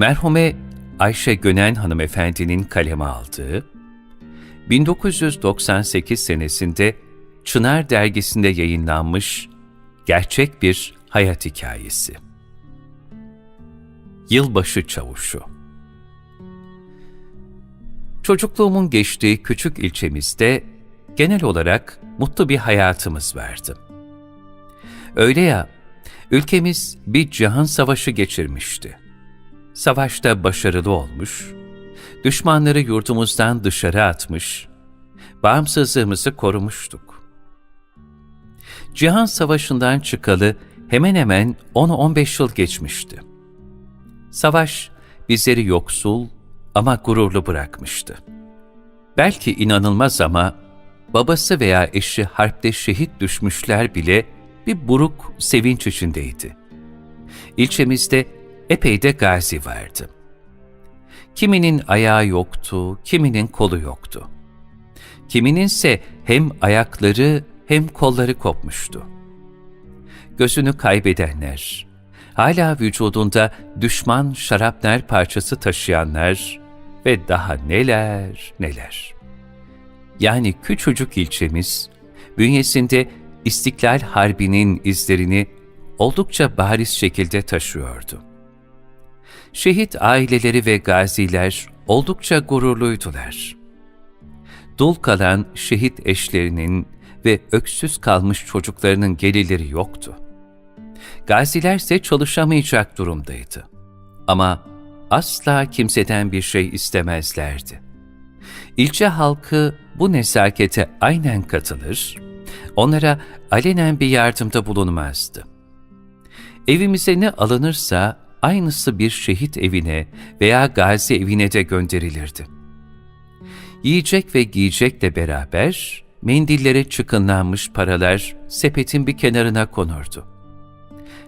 Merhume Ayşe Gönen hanımefendinin kaleme aldığı, 1998 senesinde Çınar dergisinde yayınlanmış gerçek bir hayat hikayesi. Yılbaşı Çavuşu Çocukluğumun geçtiği küçük ilçemizde genel olarak mutlu bir hayatımız vardı. Öyle ya, ülkemiz bir cihan savaşı geçirmişti. Savaşta başarılı olmuş, düşmanları yurdumuzdan dışarı atmış, bağımsızlığımızı korumuştuk. Cihan Savaşı'ndan çıkalı hemen hemen 10-15 yıl geçmişti. Savaş bizleri yoksul ama gururlu bırakmıştı. Belki inanılmaz ama babası veya eşi harpte şehit düşmüşler bile bir buruk sevinç içindeydi. İlçemizde epey de gazi vardı. Kiminin ayağı yoktu, kiminin kolu yoktu. Kimininse hem ayakları hem kolları kopmuştu. Gözünü kaybedenler, hala vücudunda düşman şarapner parçası taşıyanlar ve daha neler neler. Yani küçücük ilçemiz, bünyesinde İstiklal Harbi'nin izlerini oldukça bariz şekilde taşıyordu. Şehit aileleri ve gaziler oldukça gururluydular. Dul kalan şehit eşlerinin ve öksüz kalmış çocuklarının gelirleri yoktu. Gazilerse çalışamayacak durumdaydı. Ama asla kimseden bir şey istemezlerdi. İlçe halkı bu nezakete aynen katılır, onlara alenen bir yardımda bulunmazdı. Evimize ne alınırsa aynısı bir şehit evine veya gazi evine de gönderilirdi. Yiyecek ve giyecekle beraber mendillere çıkınlanmış paralar sepetin bir kenarına konurdu.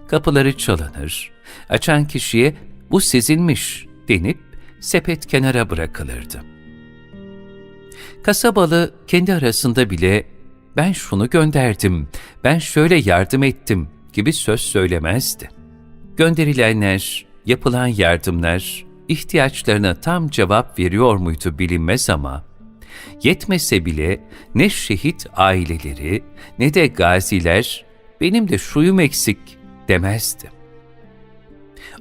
Kapıları çalınır, açan kişiye bu sizinmiş denip sepet kenara bırakılırdı. Kasabalı kendi arasında bile ben şunu gönderdim, ben şöyle yardım ettim gibi söz söylemezdi. Gönderilenler, yapılan yardımlar ihtiyaçlarına tam cevap veriyor muydu bilinmez ama yetmese bile ne şehit aileleri ne de gaziler benim de şuyum eksik demezdi.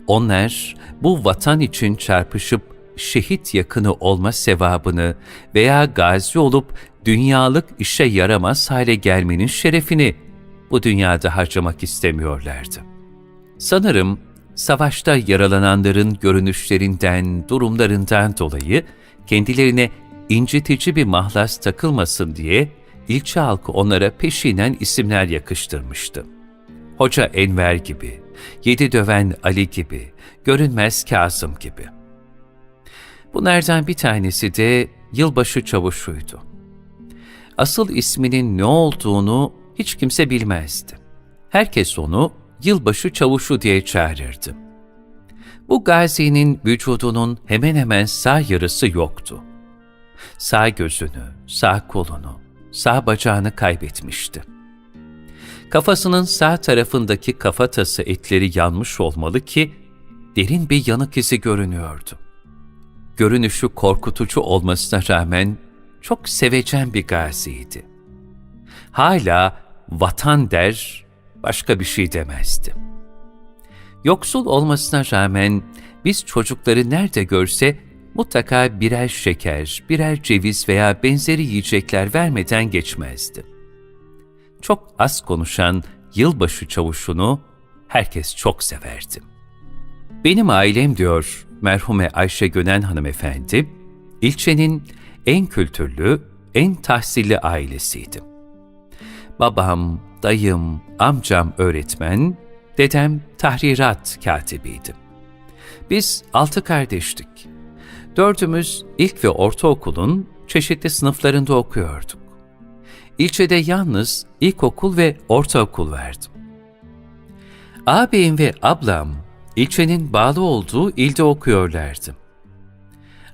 Onlar bu vatan için çarpışıp şehit yakını olma sevabını veya gazi olup dünyalık işe yaramaz hale gelmenin şerefini bu dünyada harcamak istemiyorlardı. Sanırım savaşta yaralananların görünüşlerinden, durumlarından dolayı kendilerine incitici bir mahlas takılmasın diye ilçe halkı onlara peşinen isimler yakıştırmıştı. Hoca Enver gibi, Yedi Döven Ali gibi, Görünmez Kasım gibi. Bunlardan bir tanesi de yılbaşı çavuşuydu. Asıl isminin ne olduğunu hiç kimse bilmezdi. Herkes onu yılbaşı çavuşu diye çağırırdı. Bu gazinin vücudunun hemen hemen sağ yarısı yoktu. Sağ gözünü, sağ kolunu, sağ bacağını kaybetmişti. Kafasının sağ tarafındaki kafatası etleri yanmış olmalı ki derin bir yanık izi görünüyordu. Görünüşü korkutucu olmasına rağmen çok sevecen bir gaziydi. Hala vatan der, başka bir şey demezdi. Yoksul olmasına rağmen biz çocukları nerede görse mutlaka birer şeker, birer ceviz veya benzeri yiyecekler vermeden geçmezdi. Çok az konuşan yılbaşı çavuşunu herkes çok severdi. Benim ailem diyor merhume Ayşe Gönen hanımefendi, ilçenin en kültürlü, en tahsilli ailesiydi. Babam, dayım, amcam öğretmen, dedem tahrirat katibiydi. Biz altı kardeştik. Dördümüz ilk ve ortaokulun çeşitli sınıflarında okuyorduk. İlçede yalnız ilkokul ve ortaokul verdim. Ağabeyim ve ablam ilçenin bağlı olduğu ilde okuyorlardı.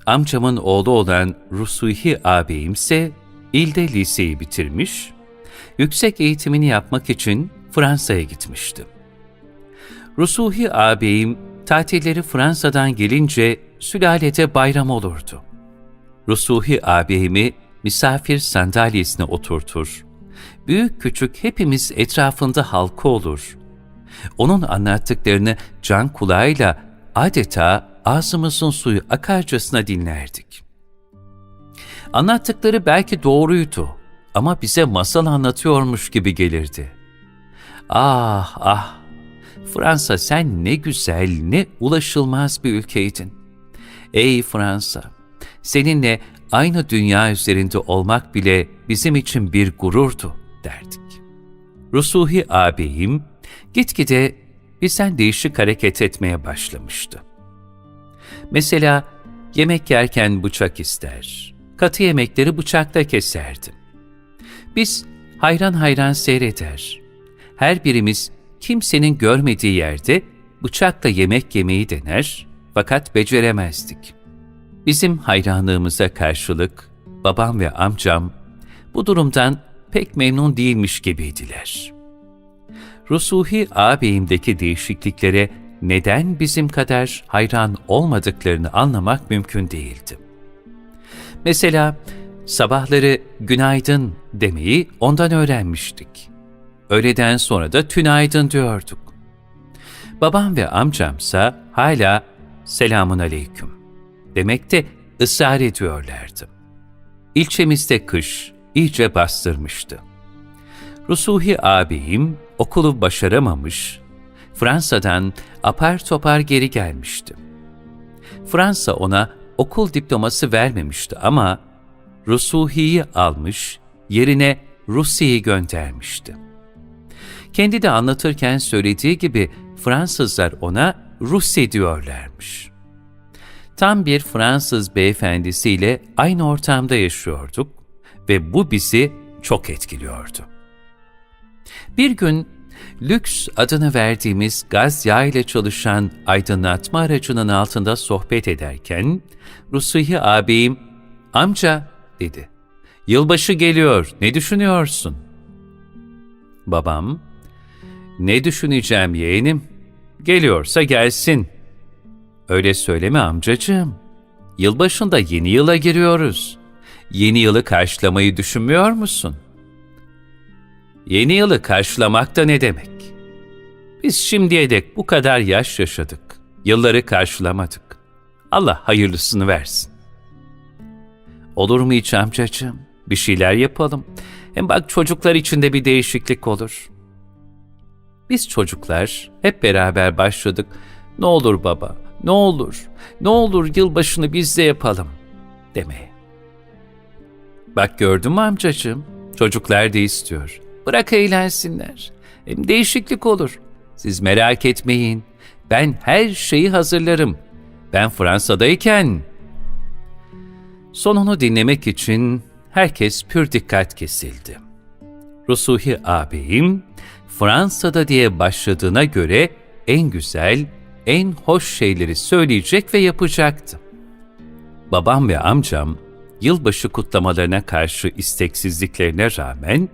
Amcamın oğlu olan Rusuhi ağabeyim ise ilde liseyi bitirmiş, yüksek eğitimini yapmak için Fransa'ya gitmişti. Rusuhi ağabeyim tatilleri Fransa'dan gelince sülalete bayram olurdu. Rusuhi ağabeyimi misafir sandalyesine oturtur. Büyük küçük hepimiz etrafında halka olur. Onun anlattıklarını can kulağıyla adeta ağzımızın suyu akarcasına dinlerdik. Anlattıkları belki doğruydu ama bize masal anlatıyormuş gibi gelirdi. Ah ah! Fransa sen ne güzel, ne ulaşılmaz bir ülkeydin. Ey Fransa! Seninle aynı dünya üzerinde olmak bile bizim için bir gururdu derdik. Rusuhi ağabeyim gitgide bizden değişik hareket etmeye başlamıştı. Mesela yemek yerken bıçak ister, katı yemekleri bıçakla keserdim. Biz hayran hayran seyreder. Her birimiz kimsenin görmediği yerde bıçakla yemek yemeyi dener fakat beceremezdik. Bizim hayranlığımıza karşılık babam ve amcam bu durumdan pek memnun değilmiş gibiydiler. Rusuhi ağabeyimdeki değişikliklere neden bizim kadar hayran olmadıklarını anlamak mümkün değildi. Mesela sabahları günaydın demeyi ondan öğrenmiştik. Öğleden sonra da tünaydın diyorduk. Babam ve amcamsa hala selamun aleyküm demekte ısrar ediyorlardı. İlçemizde kış iyice bastırmıştı. Rusuhi ağabeyim okulu başaramamış, Fransa'dan apar topar geri gelmişti. Fransa ona okul diploması vermemişti ama Rusuhi'yi almış, yerine Rusya'yı göndermişti. Kendi de anlatırken söylediği gibi Fransızlar ona Rusya diyorlarmış. Tam bir Fransız beyefendisiyle aynı ortamda yaşıyorduk ve bu bizi çok etkiliyordu. Bir gün lüks adını verdiğimiz gaz yağı ile çalışan aydınlatma aracının altında sohbet ederken Rusuhi ağabeyim, amca dedi. Yılbaşı geliyor, ne düşünüyorsun? Babam, ne düşüneceğim yeğenim? Geliyorsa gelsin. Öyle söyleme amcacığım. Yılbaşında yeni yıla giriyoruz. Yeni yılı karşılamayı düşünmüyor musun? Yeni yılı karşılamak da ne demek? Biz şimdiye dek bu kadar yaş yaşadık. Yılları karşılamadık. Allah hayırlısını versin. Olur mu hiç amcacığım? Bir şeyler yapalım. Hem bak çocuklar için de bir değişiklik olur. Biz çocuklar hep beraber başladık. Ne olur baba, ne olur, ne olur yılbaşını biz de yapalım demeye. Bak gördün mü amcacığım? Çocuklar da istiyor. Bırak eğlensinler. Hem değişiklik olur. Siz merak etmeyin. Ben her şeyi hazırlarım. Ben Fransa'dayken... Sonunu dinlemek için herkes pür dikkat kesildi. Rusuhi ağabeyim Fransa'da diye başladığına göre en güzel, en hoş şeyleri söyleyecek ve yapacaktı. Babam ve amcam yılbaşı kutlamalarına karşı isteksizliklerine rağmen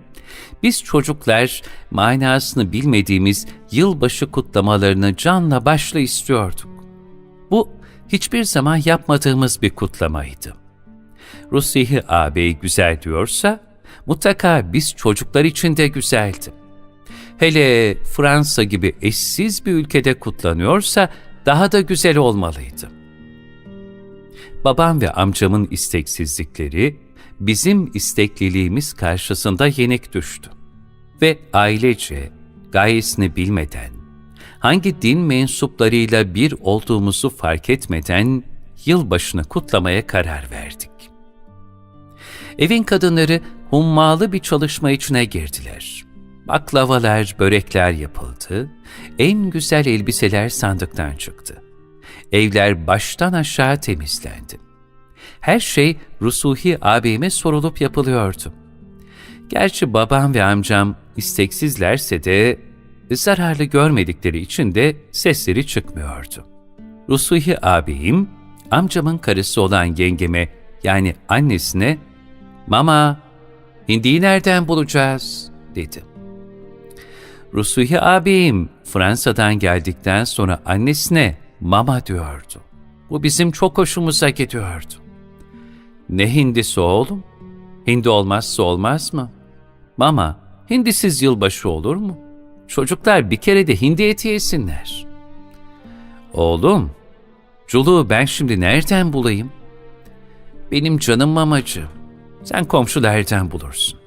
biz çocuklar manasını bilmediğimiz yılbaşı kutlamalarını canla başla istiyorduk. Bu hiçbir zaman yapmadığımız bir kutlamaydı. Rusihi ağabey güzel diyorsa mutlaka biz çocuklar için de güzeldi. Hele Fransa gibi eşsiz bir ülkede kutlanıyorsa daha da güzel olmalıydı. Babam ve amcamın isteksizlikleri bizim istekliliğimiz karşısında yenik düştü. Ve ailece gayesini bilmeden, hangi din mensuplarıyla bir olduğumuzu fark etmeden yılbaşını kutlamaya karar verdik. Evin kadınları hummalı bir çalışma içine girdiler. Baklavalar, börekler yapıldı, en güzel elbiseler sandıktan çıktı. Evler baştan aşağı temizlendi. Her şey Rusuhi ağabeyime sorulup yapılıyordu. Gerçi babam ve amcam isteksizlerse de zararlı görmedikleri için de sesleri çıkmıyordu. Rusuhi ağabeyim, amcamın karısı olan yengeme yani annesine ''Mama, hindiyi nereden bulacağız?'' dedi. Rusuhi ağabeyim Fransa'dan geldikten sonra annesine mama diyordu. Bu bizim çok hoşumuza gidiyordu. Ne hindisi oğlum? Hindi olmazsa olmaz mı? Mama, hindisiz yılbaşı olur mu? Çocuklar bir kere de hindi eti yesinler. Oğlum, culuğu ben şimdi nereden bulayım? Benim canım mamacığım, sen komşulardan bulursun.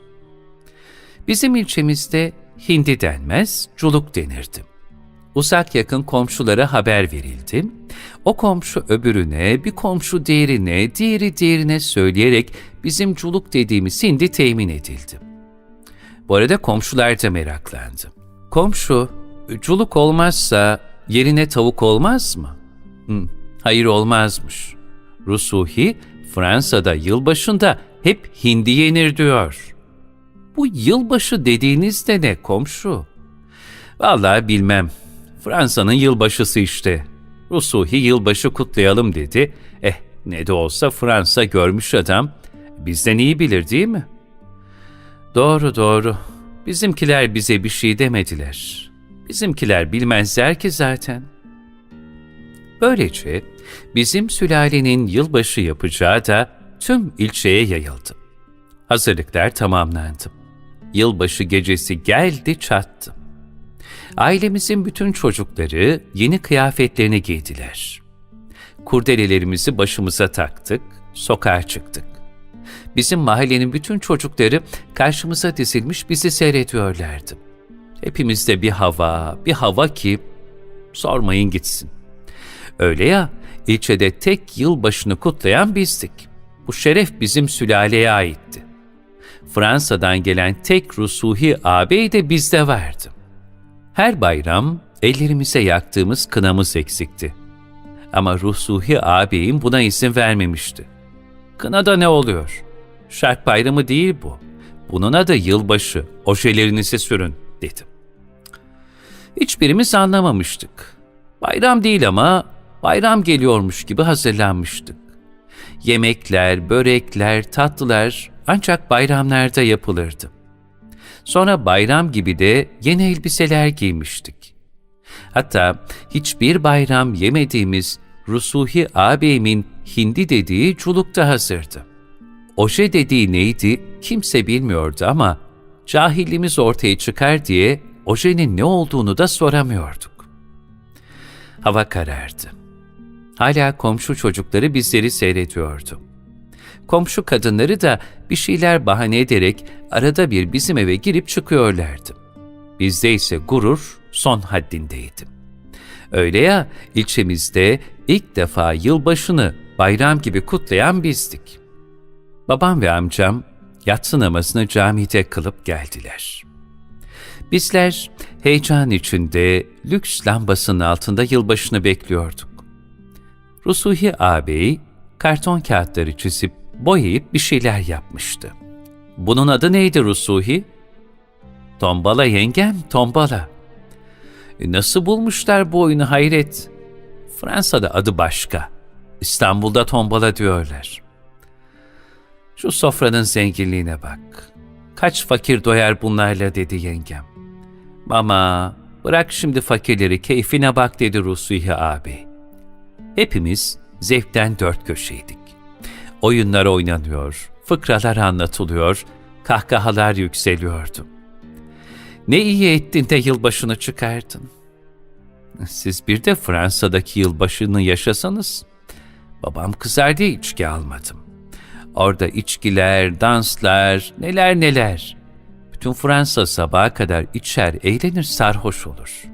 Bizim ilçemizde hindi denmez, culuk denirdi. Uzak yakın komşulara haber verildi. O komşu öbürüne, bir komşu diğerine, diğeri diğerine söyleyerek bizim culuk dediğimiz hindi temin edildi. Bu arada komşular da meraklandı. Komşu, culuk olmazsa yerine tavuk olmaz mı? Hı, hayır olmazmış. Rusuhi, Fransa'da yılbaşında hep hindi yenir diyor. Bu yılbaşı dediğiniz de ne komşu? Vallahi bilmem. Fransa'nın yılbaşısı işte. Rusuhi yılbaşı kutlayalım dedi. Eh ne de olsa Fransa görmüş adam. Bizden iyi bilir değil mi? Doğru doğru. Bizimkiler bize bir şey demediler. Bizimkiler bilmezler ki zaten. Böylece bizim sülalenin yılbaşı yapacağı da tüm ilçeye yayıldı. Hazırlıklar tamamlandı. Yılbaşı gecesi geldi çattı. Ailemizin bütün çocukları yeni kıyafetlerini giydiler. Kurdelelerimizi başımıza taktık, sokağa çıktık. Bizim mahallenin bütün çocukları karşımıza dizilmiş bizi seyrediyorlardı. Hepimizde bir hava, bir hava ki sormayın gitsin. Öyle ya, ilçede tek yılbaşını kutlayan bizdik. Bu şeref bizim sülaleye aitti. Fransa'dan gelen tek Rusuhi ağabey de bizde vardı. Her bayram ellerimize yaktığımız kınamız eksikti. Ama Rusuhi ağabeyim buna izin vermemişti. Kınada ne oluyor? Şark bayramı değil bu. Bunun adı yılbaşı, ojelerinizi sürün, dedim. Hiçbirimiz anlamamıştık. Bayram değil ama bayram geliyormuş gibi hazırlanmıştık. Yemekler, börekler, tatlılar ancak bayramlarda yapılırdı. Sonra bayram gibi de yeni elbiseler giymiştik. Hatta hiçbir bayram yemediğimiz Rusuhi ağabeyimin hindi dediği culukta hazırdı. Oje dediği neydi kimse bilmiyordu ama cahilliğimiz ortaya çıkar diye ojenin ne olduğunu da soramıyorduk. Hava karardı. Hala komşu çocukları bizleri seyrediyordu. Komşu kadınları da bir şeyler bahane ederek arada bir bizim eve girip çıkıyorlardı. Bizde ise gurur son haddindeydi. Öyle ya ilçemizde ilk defa yılbaşını bayram gibi kutlayan bizdik. Babam ve amcam yatsı namazını camide kılıp geldiler. Bizler heyecan içinde lüks lambasının altında yılbaşını bekliyorduk. Rusuhi ağabey karton kağıtları çizip boyayıp bir şeyler yapmıştı. Bunun adı neydi Rusuhi? Tombala yengem, tombala. E, nasıl bulmuşlar bu oyunu hayret? Fransa'da adı başka. İstanbul'da tombala diyorlar. Şu sofranın zenginliğine bak. Kaç fakir doyar bunlarla dedi yengem. Mama, bırak şimdi fakirleri keyfine bak dedi Rusuhi abi. Hepimiz zevkten dört köşeydik. Oyunlar oynanıyor, fıkralar anlatılıyor, kahkahalar yükseliyordu. Ne iyi ettin de yılbaşını çıkardın. Siz bir de Fransa'daki yılbaşını yaşasanız, babam kızar diye içki almadım. Orada içkiler, danslar, neler neler. Bütün Fransa sabaha kadar içer, eğlenir, sarhoş olur.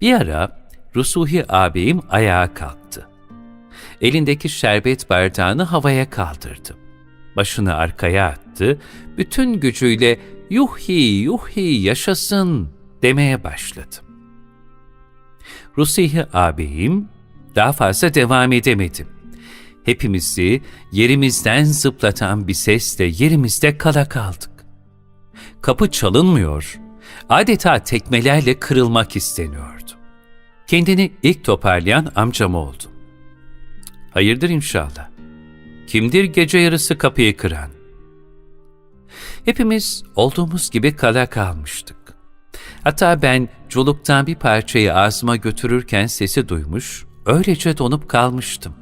Bir ara Rusuhi ağabeyim ayağa kalktı. Elindeki şerbet bardağını havaya kaldırdı. Başını arkaya attı, bütün gücüyle yuhi yuhi yaşasın demeye başladı. Rusihi ağabeyim daha fazla devam edemedim. Hepimizi yerimizden zıplatan bir sesle yerimizde kala kaldık. Kapı çalınmıyor, adeta tekmelerle kırılmak isteniyordu. Kendini ilk toparlayan amcam oldu. Hayırdır inşallah. Kimdir gece yarısı kapıyı kıran? Hepimiz olduğumuz gibi kala kalmıştık. Hatta ben culuktan bir parçayı ağzıma götürürken sesi duymuş, öylece donup kalmıştım.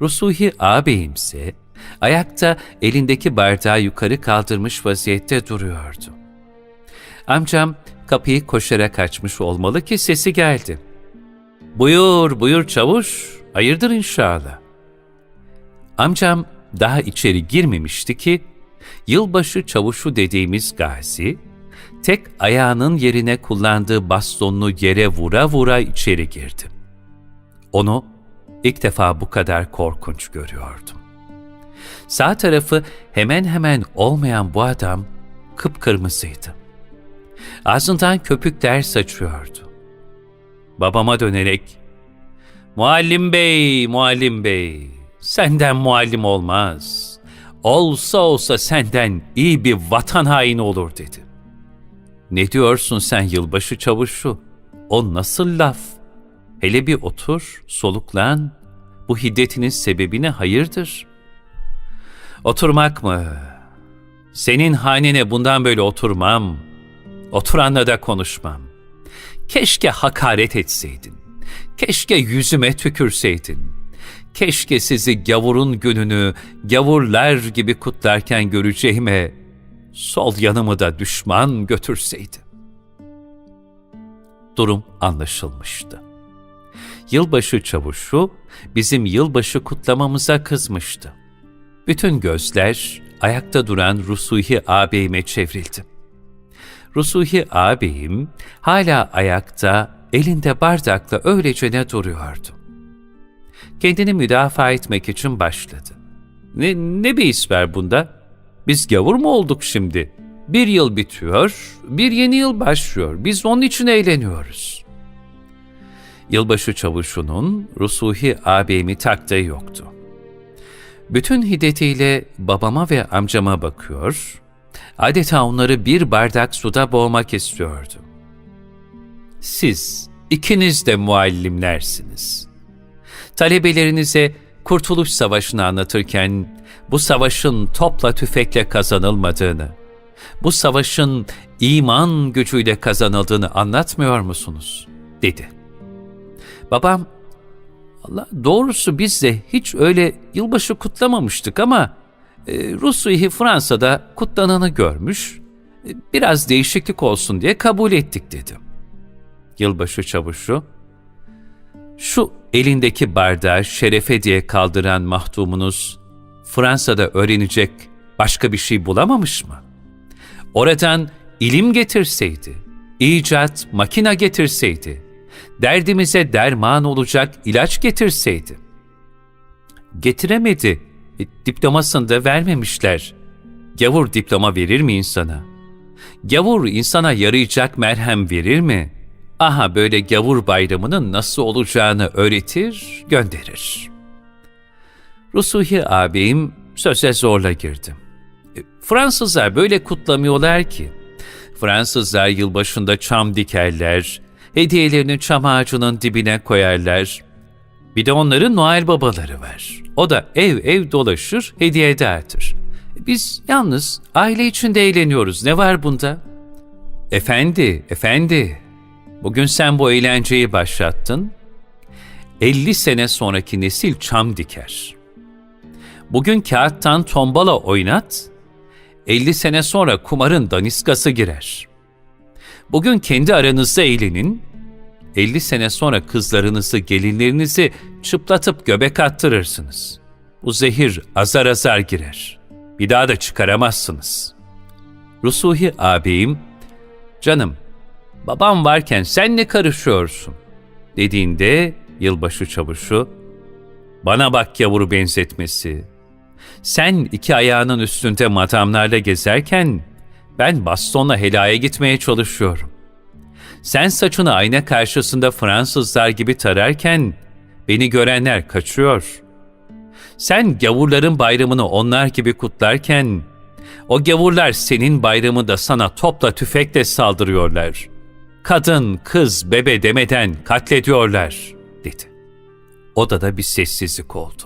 Rusuhi ağabeyimse ayakta elindeki bardağı yukarı kaldırmış vaziyette duruyordu. Amcam kapıyı koşarak açmış olmalı ki sesi geldi. Buyur, buyur çavuş, hayırdır inşallah. Amcam daha içeri girmemişti ki, yılbaşı çavuşu dediğimiz gazi, tek ayağının yerine kullandığı bastonunu yere vura vura içeri girdi. Onu ilk defa bu kadar korkunç görüyordum. Sağ tarafı hemen hemen olmayan bu adam kıpkırmızıydı. Ağzından köpükler saçıyordu. Babama dönerek, ''Muallim bey, muallim bey, senden muallim olmaz. Olsa olsa senden iyi bir vatan haini olur.'' dedi. ''Ne diyorsun sen yılbaşı çavuşu? O nasıl laf? Hele bir otur, soluklan. Bu hiddetinin sebebine hayırdır?'' ''Oturmak mı? Senin hanene bundan böyle oturmam. Oturanla da konuşmam. Keşke hakaret etseydin. Keşke yüzüme tükürseydin. Keşke sizi gavurun gününü gavurlar gibi kutlarken göreceğime sol yanımı da düşman götürseydi. Durum anlaşılmıştı. Yılbaşı çavuşu bizim yılbaşı kutlamamıza kızmıştı. Bütün gözler ayakta duran Rusuhi ağabeyime çevrildi. Rusuhi ağabeyim hala ayakta, elinde bardakla öylece ne duruyordu. Kendini müdafaa etmek için başladı. Ne, ne bir his var bunda? Biz gavur mu olduk şimdi? Bir yıl bitiyor, bir yeni yıl başlıyor. Biz onun için eğleniyoruz. Yılbaşı çavuşunun Rusuhi ağabeyimi taktığı yoktu. Bütün hiddetiyle babama ve amcama bakıyor, adeta onları bir bardak suda boğmak istiyordu. Siz ikiniz de muallimlersiniz. Talebelerinize Kurtuluş Savaşı'nı anlatırken bu savaşın topla tüfekle kazanılmadığını, bu savaşın iman gücüyle kazanıldığını anlatmıyor musunuz? dedi. Babam, Allah doğrusu biz de hiç öyle yılbaşı kutlamamıştık ama Rusya'yı Fransa'da kutlananı görmüş, e, biraz değişiklik olsun diye kabul ettik dedi. Yılbaşı çavuşu, şu elindeki bardağı şerefe diye kaldıran mahdumunuz Fransa'da öğrenecek başka bir şey bulamamış mı? Oradan ilim getirseydi, icat, makina getirseydi, derdimize derman olacak ilaç getirseydi. Getiremedi, e, diplomasını da vermemişler. Gavur diploma verir mi insana? Gavur insana yarayacak merhem verir mi? Aha böyle gavur bayramının nasıl olacağını öğretir, gönderir. Rusuhi abim söze zorla girdi. E, Fransızlar böyle kutlamıyorlar ki. Fransızlar yılbaşında çam dikerler, hediyelerini çam ağacının dibine koyarlar. Bir de onların Noel babaları var. O da ev ev dolaşır, hediye dağıtır. Biz yalnız aile içinde eğleniyoruz. Ne var bunda? Efendi, efendi. Bugün sen bu eğlenceyi başlattın. 50 sene sonraki nesil çam diker. Bugün kağıttan tombala oynat. 50 sene sonra kumarın daniskası girer. Bugün kendi aranızda eğlenin. 50 sene sonra kızlarınızı, gelinlerinizi çıplatıp göbek attırırsınız. Bu zehir azar azar girer. Bir daha da çıkaramazsınız. Rusuhi ağabeyim, canım babam varken sen ne karışıyorsun? Dediğinde yılbaşı çavuşu, bana bak yavru benzetmesi. Sen iki ayağının üstünde matamlarla gezerken ben bastonla helaya gitmeye çalışıyorum. Sen saçını ayna karşısında Fransızlar gibi tararken beni görenler kaçıyor. Sen gavurların bayramını onlar gibi kutlarken o gavurlar senin bayramında sana topla tüfekle saldırıyorlar. Kadın, kız, bebe demeden katlediyorlar, dedi. Odada bir sessizlik oldu.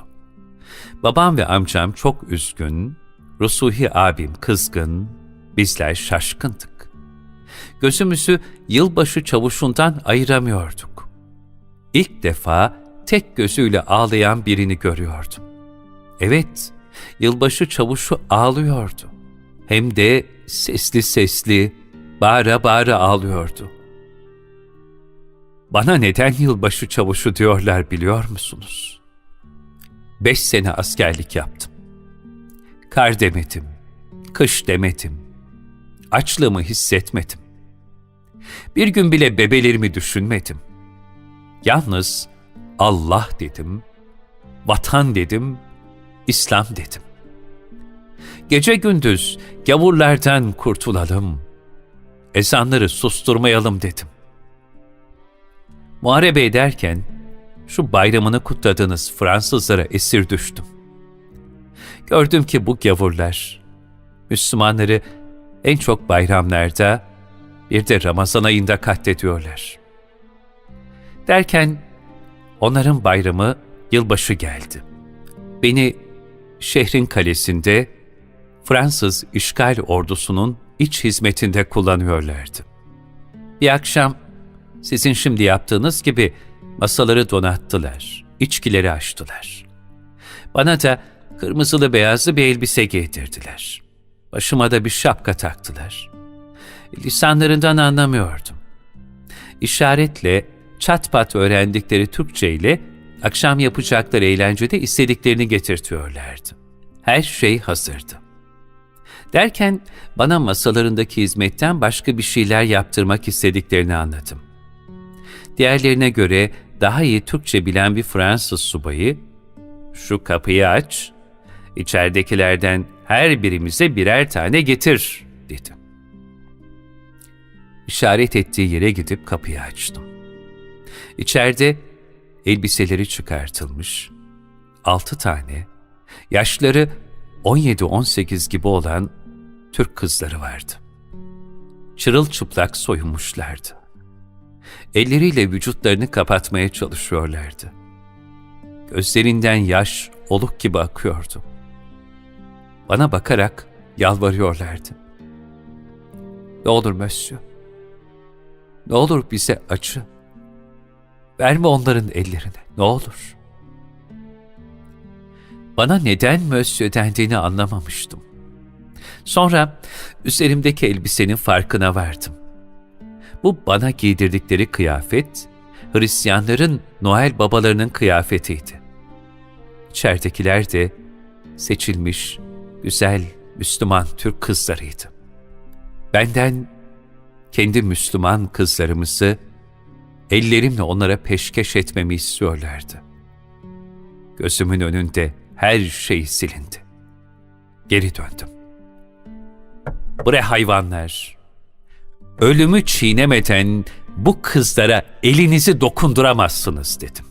Babam ve amcam çok üzgün, Rusuhi abim kızgın, bizler şaşkındık. Gözümüzü yılbaşı çavuşundan ayıramıyorduk. İlk defa tek gözüyle ağlayan birini görüyordum. Evet, yılbaşı çavuşu ağlıyordu. Hem de sesli sesli, bağıra bağıra ağlıyordu. Bana neden yılbaşı çavuşu diyorlar biliyor musunuz? Beş sene askerlik yaptım. Kar demedim, kış demedim, açlığımı hissetmedim. Bir gün bile bebelerimi düşünmedim. Yalnız Allah dedim, vatan dedim, İslam dedim. Gece gündüz gavurlardan kurtulalım, ezanları susturmayalım dedim. Muharebe ederken şu bayramını kutladığınız Fransızlara esir düştüm. Gördüm ki bu gavurlar Müslümanları en çok bayramlarda bir de Ramazan ayında katlediyorlar. Derken onların bayramı yılbaşı geldi. Beni şehrin kalesinde Fransız işgal ordusunun iç hizmetinde kullanıyorlardı. Bir akşam sizin şimdi yaptığınız gibi masaları donattılar, içkileri açtılar. Bana da kırmızılı beyazlı bir elbise giydirdiler. Başıma da bir şapka taktılar. Lisanlarından anlamıyordum. İşaretle çat pat öğrendikleri Türkçe ile akşam yapacakları eğlencede istediklerini getirtiyorlardı. Her şey hazırdı. Derken bana masalarındaki hizmetten başka bir şeyler yaptırmak istediklerini anladım. Diğerlerine göre daha iyi Türkçe bilen bir Fransız subayı, ''Şu kapıyı aç, içeridekilerden her birimize birer tane getir.'' dedi. İşaret ettiği yere gidip kapıyı açtım. İçeride elbiseleri çıkartılmış, altı tane, yaşları 17-18 gibi olan Türk kızları vardı. Çırılçıplak soyunmuşlardı. Elleriyle vücutlarını kapatmaya çalışıyorlardı. Gözlerinden yaş oluk gibi akıyordu. Bana bakarak yalvarıyorlardı. Ne olur Mösyö, ne olur bize acı. Verme onların ellerine, ne olur. Bana neden Mösyö dendiğini anlamamıştım. Sonra üzerimdeki elbisenin farkına vardım. Bu bana giydirdikleri kıyafet, Hristiyanların Noel babalarının kıyafetiydi. İçeridekiler de seçilmiş, güzel, Müslüman Türk kızlarıydı. Benden kendi Müslüman kızlarımızı ellerimle onlara peşkeş etmemi istiyorlardı. Gözümün önünde her şey silindi. Geri döndüm. Bre hayvanlar! Ölümü çiğnemeden bu kızlara elinizi dokunduramazsınız dedim.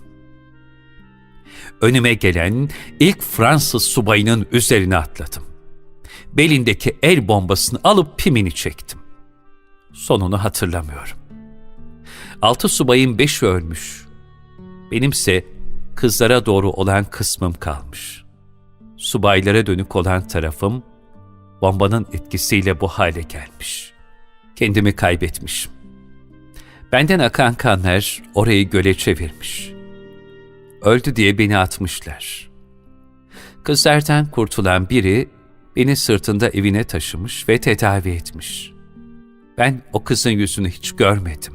Önüme gelen ilk Fransız subayının üzerine atladım. Belindeki el bombasını alıp pimini çektim. Sonunu hatırlamıyorum. Altı subayın beşi ölmüş. Benimse kızlara doğru olan kısmım kalmış. Subaylara dönük olan tarafım bombanın etkisiyle bu hale gelmiş. Kendimi kaybetmişim. Benden akan kanlar orayı göle çevirmiş. Öldü diye beni atmışlar. Kızlardan kurtulan biri beni sırtında evine taşımış ve tedavi etmiş. Ben o kızın yüzünü hiç görmedim.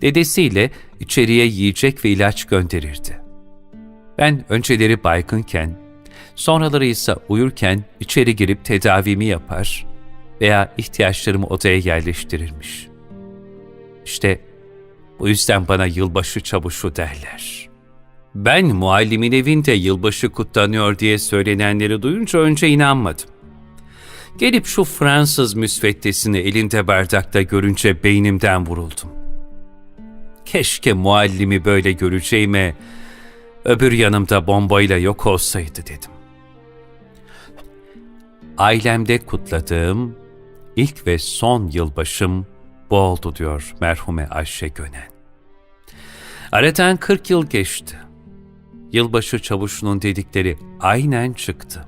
Dedesiyle içeriye yiyecek ve ilaç gönderirdi. Ben önceleri baygınken, sonraları ise uyurken içeri girip tedavimi yapar veya ihtiyaçlarımı odaya yerleştirirmiş. İşte bu yüzden bana yılbaşı çavuşu derler. Ben muallimin evinde yılbaşı kutlanıyor diye söylenenleri duyunca önce inanmadım. Gelip şu Fransız müsveddesini elinde bardakta görünce beynimden vuruldum. Keşke muallimi böyle göreceğime öbür yanımda bombayla yok olsaydı dedim. Ailemde kutladığım ilk ve son yılbaşım bu oldu diyor merhume Ayşe Gönen. Aradan 40 yıl geçti. Yılbaşı çavuşunun dedikleri aynen çıktı.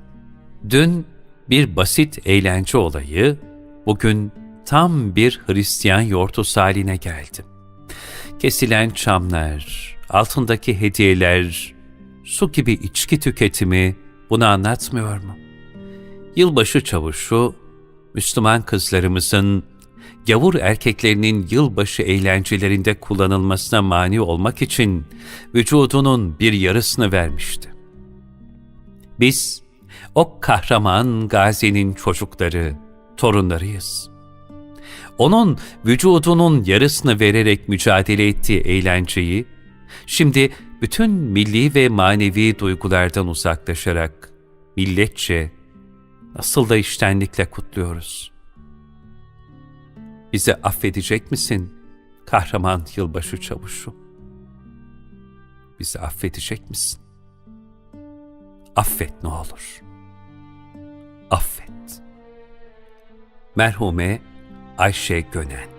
Dün bir basit eğlence olayı, bugün tam bir Hristiyan yortusu haline geldi. Kesilen çamlar, altındaki hediyeler, su gibi içki tüketimi bunu anlatmıyor mu? Yılbaşı çavuşu, Müslüman kızlarımızın gavur erkeklerinin yılbaşı eğlencelerinde kullanılmasına mani olmak için vücudunun bir yarısını vermişti. Biz o kahraman gazinin çocukları, torunlarıyız. Onun vücudunun yarısını vererek mücadele ettiği eğlenceyi, şimdi bütün milli ve manevi duygulardan uzaklaşarak milletçe nasıl da iştenlikle kutluyoruz. Bizi affedecek misin kahraman yılbaşı çavuşu? Bizi affedecek misin? Affet ne olur. Affet. Merhume Ayşe Gönen